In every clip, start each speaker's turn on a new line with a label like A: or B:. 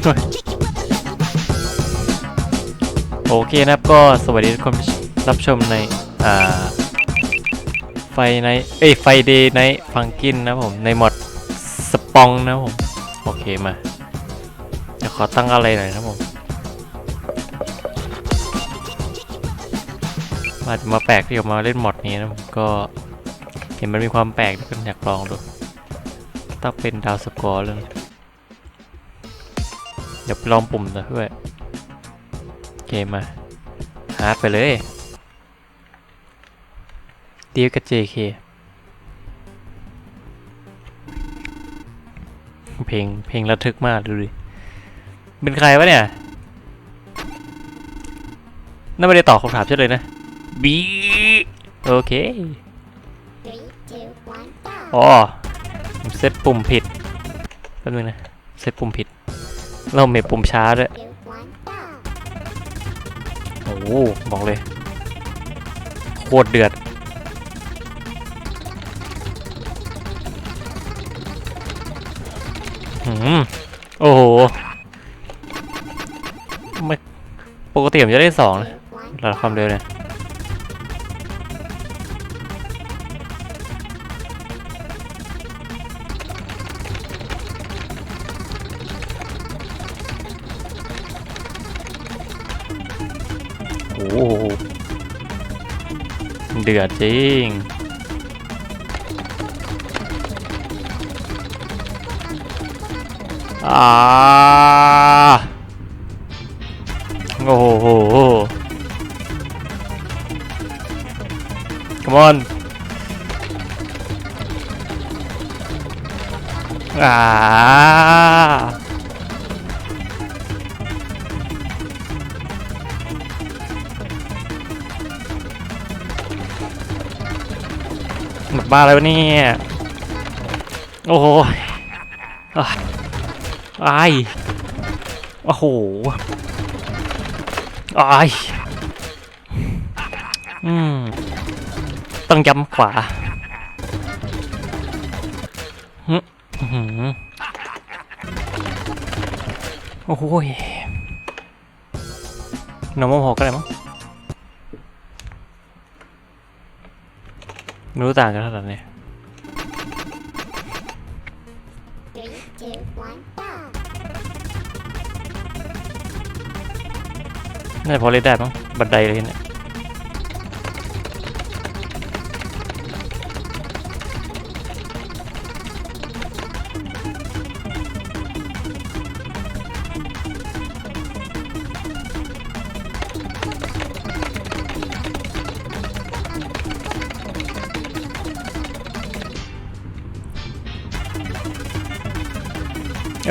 A: โอเคนะครับก็สวัสดีทุกคนรับชมในอ่าไฟในเอ้ยไฟเดย์ในฟังกินนะผมในหมดสปองนะผมโอเคมาเดี๋ยวขอตั้งอะไรหน่อยนะผมมาจะมาแปลกที่ออกมาเล่นหมดนี้นะผมก็เห็นมันมีความแปลกทุกคนอยากลองดูต้องเป็นดาวสกอร์เลย ดี๋ยวไปลองปุ่มนะด้วยเกมมาฮาร์ดไปเลยดีลกับ JK เพลงเพลงระทึกมากดูดิ เป็นใครวะเนี่ยน่าไม่ได้ตอบคำถามใช่เลยนะบีโอเค
B: Three, two, one, go.
A: อ๋อผมเซตปุ่มผิดแป๊บนึงนะ เซตปุ่มผิด เราเมทปุ่มช้าด้วยโอ้โหบอกเลย โคตรเดือด หืม โอ้โห ไม่ ปกติผมจะได้สองนะระดับความเร็วเนี่ย โอ้โหเดือดจริง อ่า โอ้โห come on อ่า บ้าอะไรวะเนี่ยโอ้โหอะอายโอ้โหอายอืมต้องย้ำขวาหึอื้อหือโอ้โหนมพอก็ได้มั้ง ไม่รู้ต่างกันเท่าไหร่เนี่ย
B: three, two, one, go.
A: น่าจะพอเล่นได้มั้งบันไดเลยเนี่ย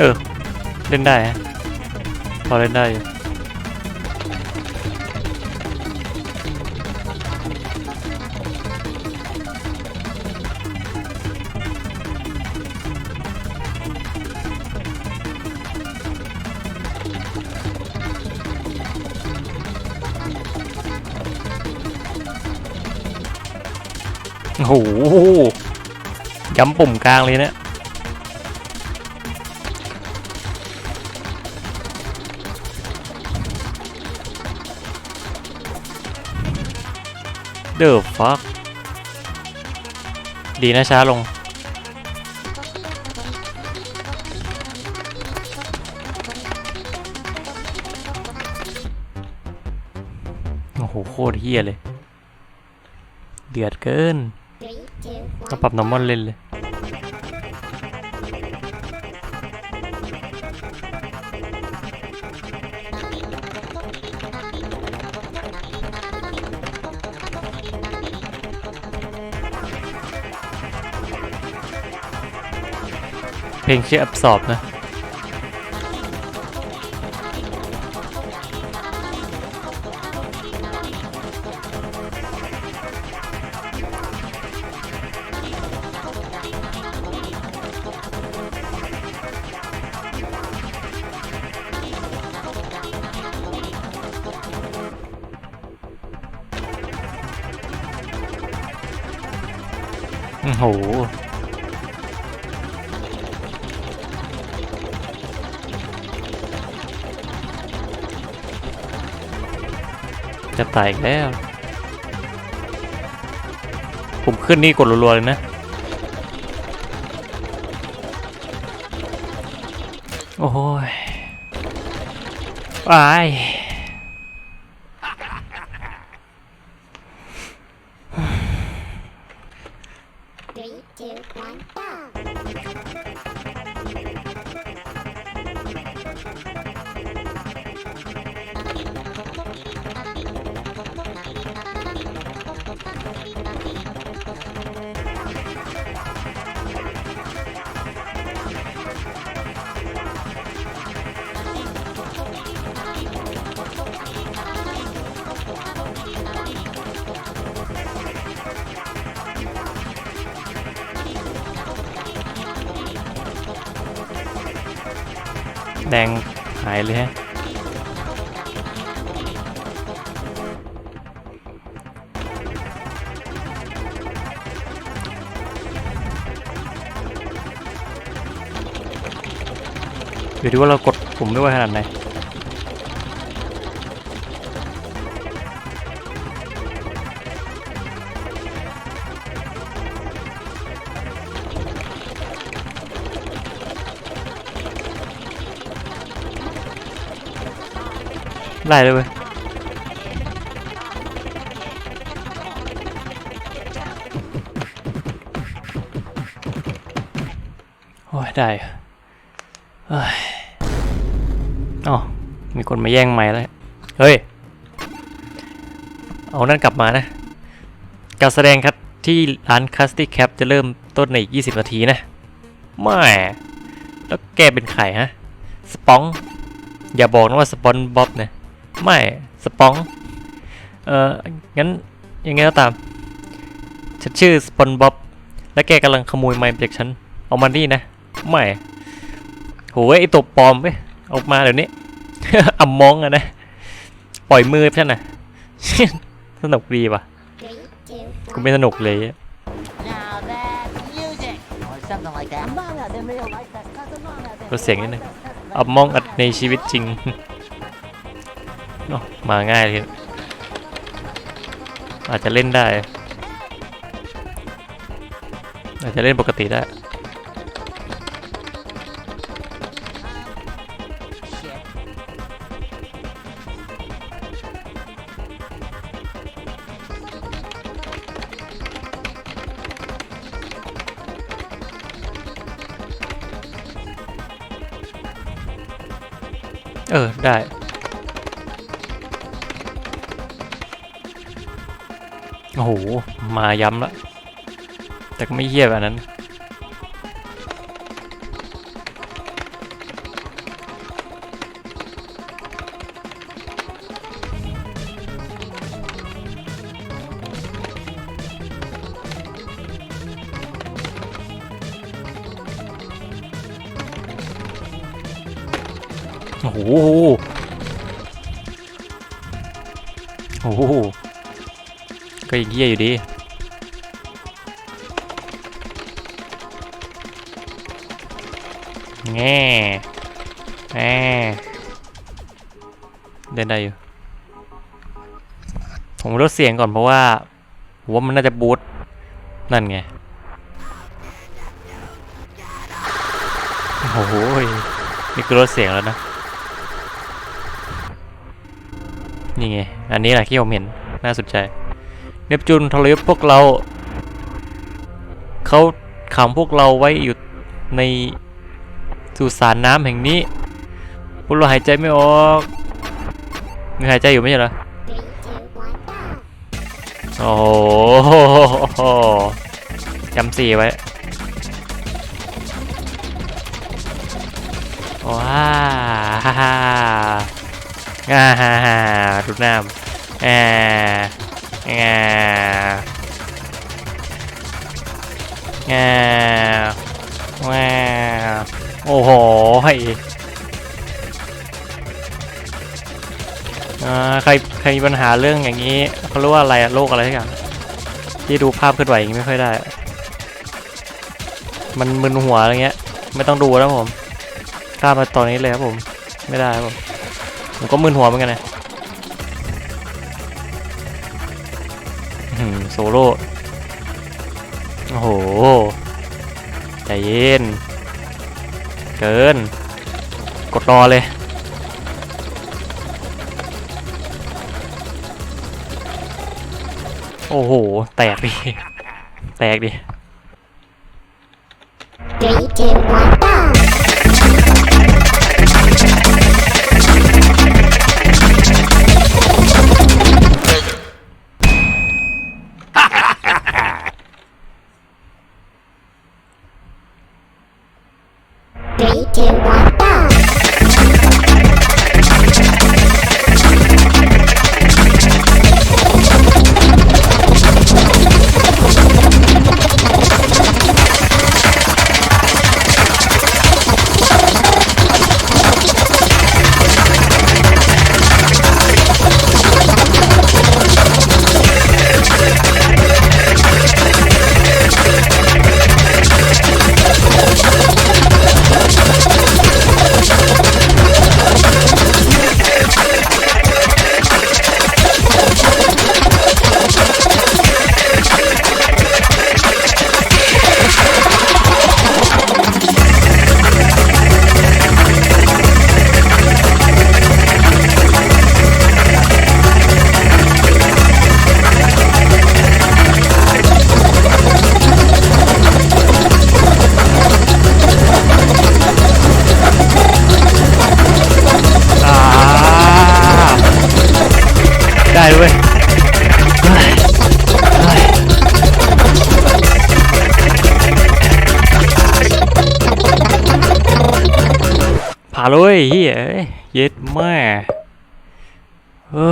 A: เออ เล่นได้ฮะพอเล่นได้อยู่โอ้โหย้ำปุ่มกลางเลยเนี่ย เดอฟักดีนะช้าลง โอ้โห โคตรเฮี้ยเลย เดือดเกิน
B: Three, two,
A: ต้อง
B: one,
A: ปรับนอร์มอนเล่นเลย ลงชื่อ Absorb นะ โอ้โห จะตายอีกแล้ว ผมขึ้นนี่กดรัวๆเลยนะ โอ้ยไป แดงหายเลยฮะเดี๋ยวดูว่าเรากดปุ่มด้วยขนาดไหน ได้เลยเว้ยโอ้ยได้เฮ้ยอ๋อมีคนมาแย่งไม้แล้ว เฮ้ย เอานั่นกลับมานะ การแสดงครับที่ร้านคัสตี้แคปจะเริ่มต้นในอีก 20 นาทีนะ ไม่ แล้วแกเป็นใครฮะ สปอง อย่าบอกนะว่าสปอนบ๊อบนะ ไม่ สปอง เอ่องั้น ยังไงก็ตาม ฉันชื่อสปอนบ๊อบ และแกกำลังขโมยไม้จากฉัน เอามานี่นะ ไม่ โหยไอตัวปลอมเว้ยออกมาเดี๋ยวนี้อ่ำมองอะนะ ปล่อยมือฉันนะสนุกดีป่ะ
B: Three, two,
A: กู
B: one.
A: ไม่สนุกเลย
C: Now that's music, or something like that. Among us in real life, that's cause among us.
A: ลดเสียงนิดนึงอับมองอัดในชีวิตจริงเนาะ มาง่ายเลยอาจจะเล่นได้ อาจจะเล่นปกติได้เออ ได้ โอ้โห มาย้ำละแต่ก็ไม่เยี่ยแบบนั้น โอ้โห โอ้โห ก็ยังเยี่ยอยู่ดี แง่แง่เดินได้อยู่ ผมลดเสียงก่อนเพราะว่าผมว่ามันน่าจะบูทนั่นไง โอ้โหนี่คือลดเสียงแล้วนะ นี่ไง อันนี้แหละที่ผมเห็น น่าสนใจ เนปจูนทรยศพวกเรา เขาขังพวกเราไว้อยู่ในสุสานน้ำแห่งนี้ พวกเราหายใจไม่ออกมีหายใจอยู่ไม่ใช่เหรอโอ้โหจำสี่ไว้ว้าฮ่าฮ่าง่าฮ่าดูน้ำแอ ง่แง่แง่โอ้โหใครใครมีปัญหาเรื่องอย่างนี้เขาเรียกว่าอะไรโรคอะไรสักอย่างที่ดูภาพเคลื่อนไหวอย่างนี้ไม่ค่อยได้ มันมึนหัวอะไรเงี้ย ไม่ต้องดูแล้วผมข้ามมาตอนนี้เลยครับผม ไม่ได้ครับผม ผมก็มึนหัวเหมือนกันนะ โซโล่โอ้โห ใจเย็น เกิน กดรอเลยโอ้โห แตกดิ แตกดิ
B: Three, two, one,
A: Okay.